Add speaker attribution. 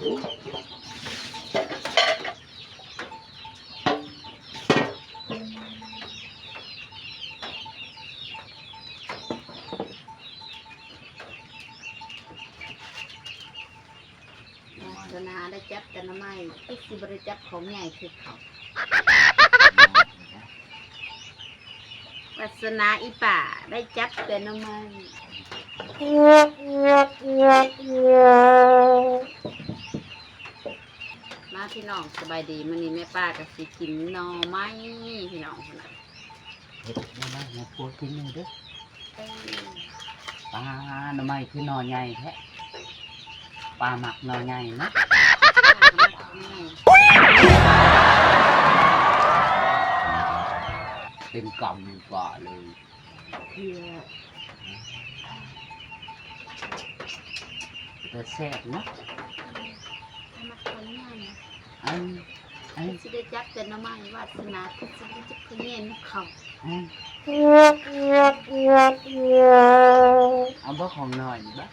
Speaker 1: วาสนาได้จับแต่น้ำไม้ที่สิบริจับของใหญ่คือเขาวาสนาอีป่าได้จับแต่น้ำไม้ มาพี่น้องสบายดีมันนี้แม่ป้าก็สิกินหน่อไม้พี่น้องพุ่นน่ะ
Speaker 2: เฮ็ดนี่นะมาพูดกินหนึงเด้อ
Speaker 1: เอ้ย
Speaker 2: ปลาหน่อไม้คือนอใหญ่แท้ปลาหมักนอใหญ่นะ
Speaker 1: ป้าก็มาของใหญ่
Speaker 2: เต็มกล่องกว่าเลย
Speaker 1: เพื่อ
Speaker 2: แต่แซ่บนะ
Speaker 1: เอามาของใหญ่
Speaker 2: อันอัน
Speaker 1: สิได้จับแต่น้ำไม้วาสนาที่สิได้จับของใหญ่นเขา
Speaker 2: อันเอาบ่ของหน่อยนี่บ่